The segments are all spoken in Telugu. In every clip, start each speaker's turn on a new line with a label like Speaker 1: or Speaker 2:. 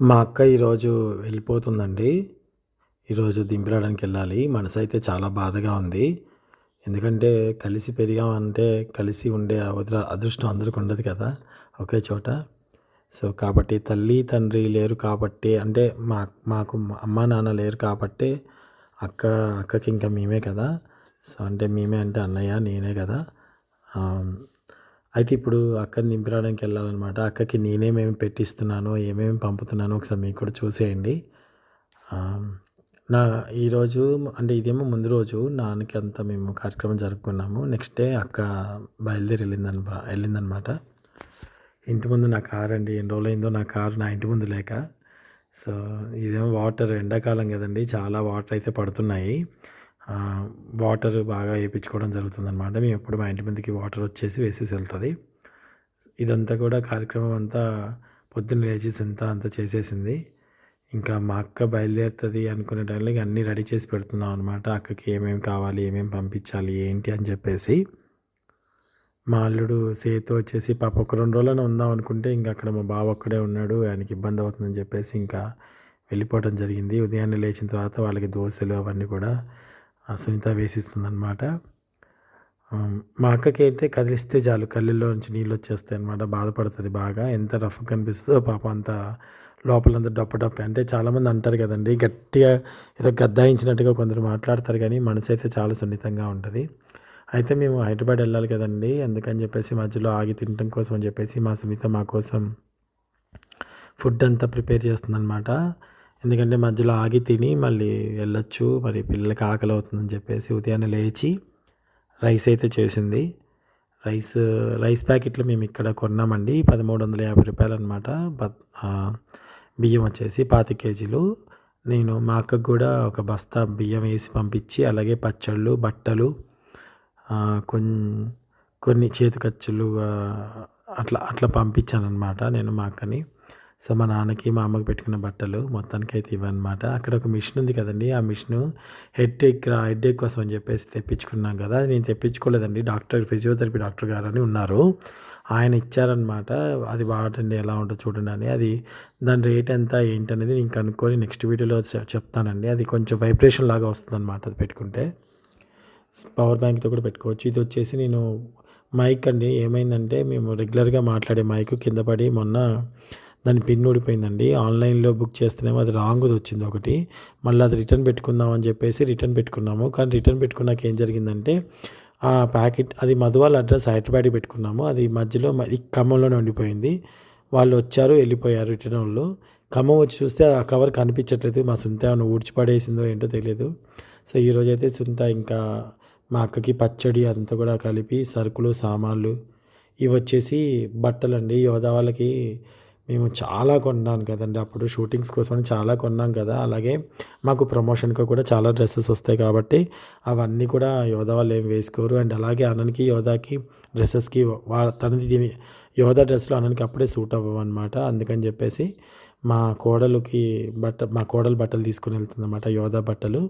Speaker 1: మా అక్క ఈరోజు వెళ్ళిపోతుందండి. ఈరోజు దింపిరాడానికి వెళ్ళాలి. మనసు అయితే చాలా బాధగా ఉంది. ఎందుకంటే కలిసి పెరిగామంటే కలిసి ఉండే అవద్ర అదృష్టం అందరికి ఉండదు కదా! ఒకే చోట. సో, కాబట్టి తల్లి, తండ్రి లేరు కాబట్టి అంటే మా మాకు అమ్మా, నాన్న లేరు కాబట్టి అక్క అక్కకి ఇంకా మేమే కదా! సో, అంటే మేమే అంటే అన్నయ్య, నేనే కదా! అయితే ఇప్పుడు అక్కని దింపిరాడానికి వెళ్ళాలనమాట. అక్కకి నేనేమేమి పెట్టిస్తున్నానో, ఏమేమి పంపుతున్నానో ఒకసారి మీకు కూడా చూసేయండి. నా ఈరోజు అంటే ఇదేమో ముందు రోజు నాన్నకి అంతా మేము కార్యక్రమం జరుపుకున్నాము. నెక్స్ట్ డే అక్క బయలుదేరి వెళ్ళిందన వెళ్ళిందనమాట. ఇంటి ముందు నా కారు అండి. ఎన్ని రోజులైందో నా కారు నా ఇంటి ముందు లేక. సో, ఇదేమో వాటర్ ఎండాకాలం కదండి చాలా వాటర్ అయితే పడుతున్నాయి. వాటర్ బాగా వేయించుకోవడం జరుగుతుందనమాట. మేము ఎప్పుడు మా ఇంటి ముందుకి వాటర్ వచ్చేసి వేసేసి వెళ్తుంది ఇదంతా కూడా కార్యక్రమం అంతా పొద్దున్న లేచి సునీత అంతా చేసేసింది. ఇంకా మా అక్క బయలుదేరుతుంది అనుకునే టైంలో అన్నీ రెడీ చేసి పెడుతున్నాం అనమాట. అక్కకి ఏమేమి కావాలి, ఏమేమి పంపించాలి, ఏంటి అని చెప్పేసి. మా అల్లుడు సేతు వచ్చేసి పాప ఒక రెండు రోజులనే ఉందాం అనుకుంటే ఇంకా అక్కడ మా బావ ఒక్కడే ఉన్నాడు. ఆయనకి ఇబ్బంది అవుతుందని చెప్పేసి ఇంకా వెళ్ళిపోవడం జరిగింది. ఉదయాన్నే లేచిన తర్వాత వాళ్ళకి దోశలు అవన్నీ కూడా ఆ సునీత వేసిస్తుందనమాట. మా మా అయితే కదిలిస్తే చాలు కళ్ళల్లో నుంచి నీళ్ళు వచ్చేస్తాయన్నమాట. బాధపడుతుంది బాగా. ఎంత రఫ్ కనిపిస్తుందో పాపం అంత లోపలంతా డొప్ప డొప్పే. అంటే చాలామంది అంటారు కదండి గట్టిగా ఏదో గద్దాయించినట్టుగా కొందరు మాట్లాడతారు కానీ మనసు అయితే చాలా సున్నితంగా ఉంటుంది అయితే మేము హైదరాబాద్ వెళ్ళాలి కదండి అందుకని చెప్పేసి మధ్యలో ఆగి తినటం కోసం అని చెప్పేసి మా సునీత మా కోసం ఫుడ్ అంతా ప్రిపేర్ చేస్తుందనమాట. ఎందుకంటే మధ్యలో ఆగి తిని మళ్ళీ వెళ్ళొచ్చు. మరి పిల్లలకి ఆకలి అవుతుందని చెప్పేసి ఉదయాన్నే లేచి రైస్ అయితే చేసింది. రైస్ రైస్ ప్యాకెట్లు మేము ఇక్కడ కొన్నామండి. పదమూడు వందల యాభై రూపాయలు అనమాట బియ్యం వచ్చేసి 25 కేజీలు. నేను మా అక్కకు కూడా ఒక బస్తా బియ్యం వేసి పంపించి అలాగే పచ్చళ్ళు, బట్టలు కొన్ని కొన్ని చేతి ఖర్చులు అట్లా అట్లా పంపించాను అనమాట నేను మా అక్కని. సో, మా నాన్నకి, మా అమ్మకి పెట్టుకున్న బట్టలు మొత్తానికి అయితే ఇవన్నమాట. అక్కడ ఒక మిషన్ ఉంది కదండి ఆ మిషన్ హెడ్ ఎక్ హెడ్ ఎక్ కోసం అని చెప్పేసి తెప్పించుకున్నాం కదా! అది నేను తెప్పించుకోలేదండి. డాక్టర్ ఫిజియోథెరపీ డాక్టర్ గారని ఉన్నారు. ఆయన ఇచ్చారనమాట. అది వాడండి ఎలా ఉంటుందో చూడండి అని. అది దాని రేట్ ఎంత ఏంటనేది నేను కనుక్కొని నెక్స్ట్ వీడియోలో చెప్తానండి. అది కొంచెం వైబ్రేషన్ లాగా వస్తుందన్నమాట అది పెట్టుకుంటే. పవర్ బ్యాంక్‌తో కూడా పెట్టుకోవచ్చు. ఇది వచ్చేసి నేను మైక్ అండి. ఏమైందంటే మేము రెగ్యులర్‌గా మాట్లాడే మైక్ కింద పడి మొన్న దాని పిన్ ఊడిపోయిందండి. ఆన్‌లైన్‌లో బుక్ చేస్తేనేమో అది రాంగ్‌ది వచ్చింది ఒకటి. మళ్ళీ అది రిటర్న్ పెట్టుకుందాం అని చెప్పేసి రిటర్న్ పెట్టుకున్నాము. కానీ రిటర్న్ పెట్టుకున్నాక ఏం జరిగిందంటే ఆ ప్యాకెట్ అది మధువాల అడ్రస్ హైదరాబాద్ పెట్టుకున్నాము. అది మధ్యలో మరి ఖమ్మంలోనే ఉండిపోయింది. వాళ్ళు వచ్చారు, వెళ్ళిపోయారు రిటర్న్ వాళ్ళు ఖమ్మం వచ్చి చూస్తే ఆ కవర్ కనిపించట్లేదు. మా సుంత ఏమైనా ఊడ్చిపడేసిందో ఏంటో తెలియదు సో, ఈరోజు అయితే సుంత ఇంకా మా అక్కకి పచ్చడి అంతా కూడా కలిపి సరుకులు, సామాన్లు ఇవి వచ్చేసి బట్టలండి. యోధా వాళ్ళకి మేము చాలా కొన్నాను కదండి అప్పుడు షూటింగ్స్ కోసం చాలా కొన్నాం కదా! అలాగే మాకు ప్రమోషన్‌కి కూడా చాలా డ్రెస్సెస్ వస్తాయి కాబట్టి అవన్నీ కూడా యోధ వాళ్ళు ఏం వేసుకోరు. అండ్ అలాగే అన్నకి, యోధాకి డ్రెస్సెస్కి వా తనది దీని యోధ డ్రెస్సులు అన్నకి అప్పుడే సూట్ అవ్వవన్నమాట. అందుకని చెప్పేసి మా కోడలుకి బట్ట మా కోడలు బట్టలు తీసుకొని వెళ్తుందన్నమాట యోధ బట్టలు.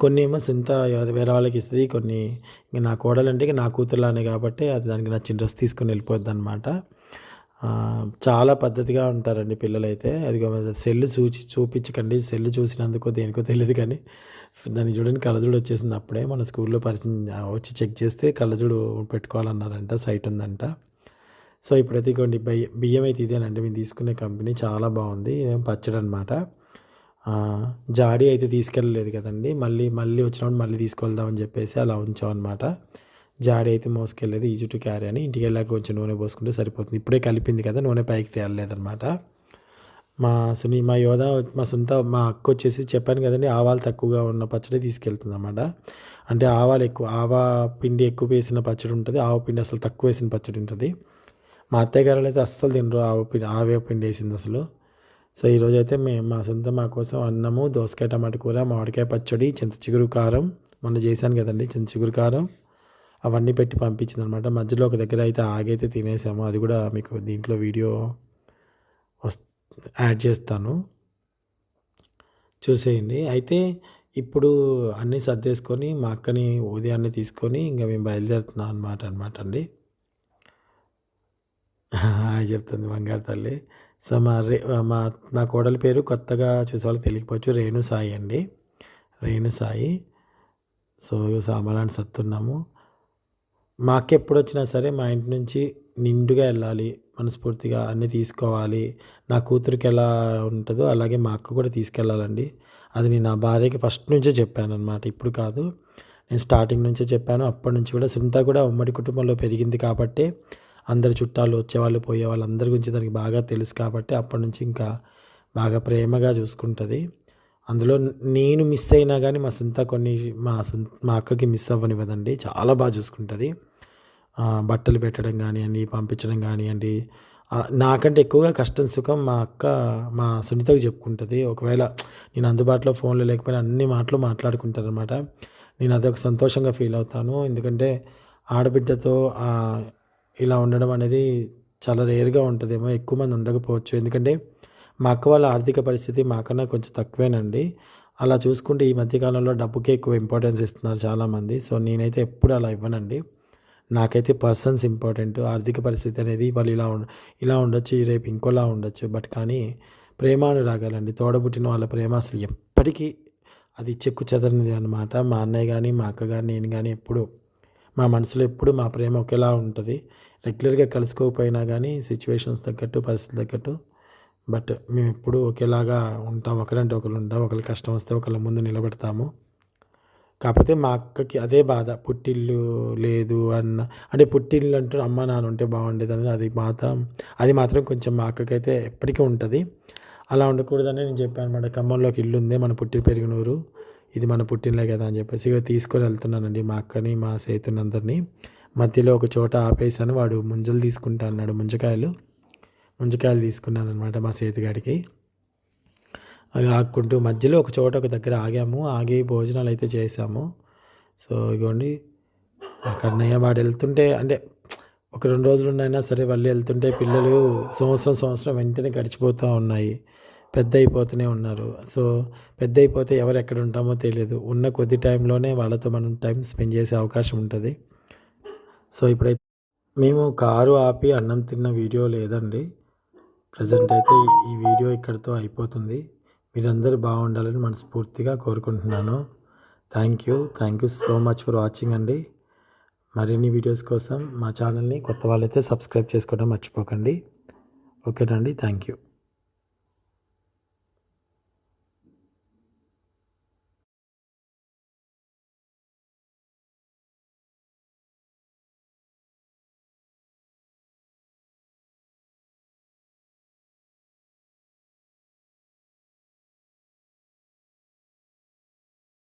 Speaker 1: కొన్ని ఏమో సొంత వేరే వాళ్ళకి ఇస్తుంది కొన్ని ఇంక నా కోడలు ఇక నా కూతురులానే కాబట్టి అది దానికి నచ్చిన డ్రెస్ తీసుకుని వెళ్ళిపోద్ది అనమాట చాలా పద్ధతిగా ఉంటారండి పిల్లలైతే. అది సెల్ చూచి చూపించకండి. సెల్ చూసినందుకో దేనికో తెలియదు కానీ దాన్ని చూడండి కళ్ళజోడు వచ్చేసింది అప్పుడే. మన స్కూల్‌లో పరిచయం వచ్చి చెక్ చేస్తే కళ్ళజోడు పెట్టుకోవాలన్నారంట. సైట్ ఉందంట. సో, ఇప్పుడైతే ఇగోండి బియ్య బియ్యం అయితే ఇదేనండి మేము తీసుకునే కంపెనీ చాలా బాగుంది. పచ్చడి అనమాట. జాడీ అయితే తీసుకెళ్ళలేదు కదండి మళ్ళీ మళ్ళీ వచ్చినప్పుడు మళ్ళీ తీసుకెళ్దామని చెప్పేసి అలా ఉంచామన్నమాట. జాడి అయితే మోసుకెళ్ళేది ఈజీ టు క్యారీ అని ఇంటికెళ్ళాక కొంచెం నూనె పోసుకుంటే సరిపోతుంది. ఇప్పుడే కలిపింది కదా! నూనె పైకి తేలలేదనమాట. మా సుని మా యోధ మా సొంత మా అక్క వచ్చేసి చెప్పాను కదండీ! ఆవాలు తక్కువగా ఉన్న పచ్చడి తీసుకెళ్తుంది అనమాట అంటే ఆవాలు ఎక్కువ ఆవా పిండి ఎక్కువ వేసిన పచ్చడి ఉంటుంది ఆవ పిండి అసలు తక్కువ వేసిన పచ్చడి ఉంటుంది మా అత్తయ్య గారోళ్ళు అయితే అస్సలు తినరు ఆవ పిండి ఆవే పిండి వేసింది అసలు. సో, ఈరోజు అయితే మేము మా సొంత మా కోసం అన్నము, దోసకాయ టమాటా కూర, మామిడికాయ పచ్చడి, చింత చిగురు కారం మొన్న చేశాను కదండీ! చింత చిగురు కారం అవన్నీ పెట్టి పంపించిందనమాట. మధ్యలో ఒక దగ్గర అయితే ఆగైతే తినేసాము. అది కూడా మీకు దీంట్లో వీడియో వస్ యాడ్ చేస్తాను. చూసేయండి. అయితే ఇప్పుడు అన్నీ సర్దేసుకొని మా అక్కని ఉదయాన్నే తీసుకొని ఇంకా మేము బయలుదేరుతున్నాం అనమాట అనమాట అండి. చెప్తుంది బంగారు తల్లి. సో మా రే మా నా కోడలి పేరు కొత్తగా చూసేవాళ్ళు తెలియకపోవచ్చు రేణు సాయి అండి రేణు సాయి సో సామాన్లు సత్తున్నాము మాకు ఎప్పుడు వచ్చినా సరే మా ఇంటి నుంచి నిండుగా వెళ్ళాలి మనస్ఫూర్తిగా అన్నీ తీసుకోవాలి. నా కూతురికి ఎలా ఉంటుందో అలాగే మా అక్క కూడా తీసుకెళ్ళాలండి. అది నేను నా భార్యకి ఫస్ట్ నుంచే చెప్పాను అనమాట ఇప్పుడు కాదు నేను స్టార్టింగ్ నుంచే చెప్పాను. అప్పటి నుంచి కూడా సునీత కూడా ఉమ్మడి కుటుంబంలో పెరిగింది కాబట్టి అందరి చుట్టాలు వచ్చేవాళ్ళు పోయేవాళ్ళు అందరి గురించి దానికి బాగా తెలుసు కాబట్టి అప్పటి నుంచి ఇంకా బాగా ప్రేమగా చూసుకుంటుంది. అందులో నేను మిస్ అయినా కానీ మా సొంత కొన్ని మా సొంత మా అక్కకి మిస్ అవ్వనివ్వదండి. చాలా బాగా చూసుకుంటుంది. బట్టలు పెట్టడం కానివ్వండి పంపించడం కానివ్వండి నాకంటే ఎక్కువగా కష్టం సుఖం మా అక్క మా సునీతకు చెప్పుకుంటుంది. ఒకవేళ నేను అందుబాటులో ఫోన్లో లేకపోయినా అన్ని మాటలు మాట్లాడుకుంటారు అనమాట నేను అదొక సంతోషంగా ఫీల్ అవుతాను. ఎందుకంటే ఆడబిడ్డతో ఇలా ఉండడం అనేది చాలా రేర్గా ఉంటుందేమో. ఎక్కువ మంది ఉండకపోవచ్చు. ఎందుకంటే మా అక్క వాళ్ళ ఆర్థిక పరిస్థితి మాకన్నా కొంచెం తక్కువేనండి. అలా చూసుకుంటే ఈ మధ్యకాలంలో డబ్బుకే ఎక్కువ ఇంపార్టెన్స్ ఇస్తున్నారు చాలామంది. సో నేనైతే ఎప్పుడు అలా ఇవ్వనండి. నాకైతే పర్సన్స్ ఇంపార్టెంట్ ఆర్థిక పరిస్థితి అనేది వాళ్ళు ఇలా ఉండ ఇలా ఉండొచ్చు రేపు ఇంకోలా ఉండొచ్చు. బట్ కానీ ప్రేమానురాగాలండి. తోడబుట్టిన వాళ్ళ ప్రేమ అసలు ఎప్పటికీ అది చెక్కు చెదరనిది అనమాట మా అన్నయ్య కానీ మా అక్క కానీ నేను కానీ ఎప్పుడు మా మనసులో ఎప్పుడు మా ప్రేమ ఒకేలా ఉంటుంది. రెగ్యులర్గా కలుసుకోకపోయినా కానీ సిచ్యువేషన్స్ తగ్గట్టు పరిస్థితి తగ్గట్టు బట్ మేము ఎప్పుడు ఒకేలాగా ఉంటాం. ఒకరంటే ఒకరు ఉంటాం. ఒకరి కష్టం వస్తే ఒకళ్ళ ముందు నిలబెడతాము. కాకపోతే మా అక్కకి అదే బాధ. పుట్టిల్లు లేదు అన్న అంటే పుట్టిల్లు అంటూ అమ్మ నాన్న ఉంటే బాగుండేది అనేది అది మాత్రం అది మాత్రం కొంచెం మా అక్కకైతే ఎప్పటికీ ఉంటుంది. అలా ఉండకూడదని నేను చెప్పాను అనమాట ఖమ్మంలోకి ఇల్లు ఉంది. మన పుట్టి పెరిగిన ఊరు ఇది మన పుట్టినలే కదా అని చెప్పేసి ఇక తీసుకొని వెళ్తున్నానండి మా అక్కని మా సేతుని అందరినీ మధ్యలో ఒక చోట ఆపేసాను వాడు ముంజలు తీసుకుంటా అన్నాడు ముంజకాయలు. ముంజకాయలు తీసుకున్నాను అనమాట మా సేతుగాడికి అవి ఆక్కుంటూ మధ్యలో ఒక చోట ఒక దగ్గర ఆగాము. ఆగి భోజనాలు అయితే చేసాము. సో ఇగోండి మా కన్నయ్య వాడు వెళ్తుంటే అంటే ఒక రెండు రోజులు ఉన్నాయినా సరే వాళ్ళు వెళ్తుంటే పిల్లలు సంవత్సరం సంవత్సరం వెంటనే గడిచిపోతూ ఉన్నాయి. పెద్ద అయిపోతూనే ఉన్నారు. సో పెద్ద అయిపోతే ఎవరు ఎక్కడ ఉంటామో తెలియదు. ఉన్న కొద్ది టైంలోనే వాళ్ళతో మనం టైం స్పెండ్ చేసే అవకాశం ఉంటుంది. సో ఇప్పుడైతే మేము కారు ఆపి అన్నం తిన్న వీడియో లేదండి. ప్రజెంట్ అయితే ఈ వీడియో ఇక్కడితో అయిపోతుంది. మీరందరూ బాగుండాలని మనస్ఫూర్తిగా కోరుకుంటున్నాను. Thank you thank you so much for watching అండి. మరిన్ని వీడియోస్ కోసం మా ఛానల్ని కొత్త వాళ్ళైతే సబ్స్క్రైబ్ చేసుకోవడం మర్చిపోకండి. ఓకేనండి థ్యాంక్ యూ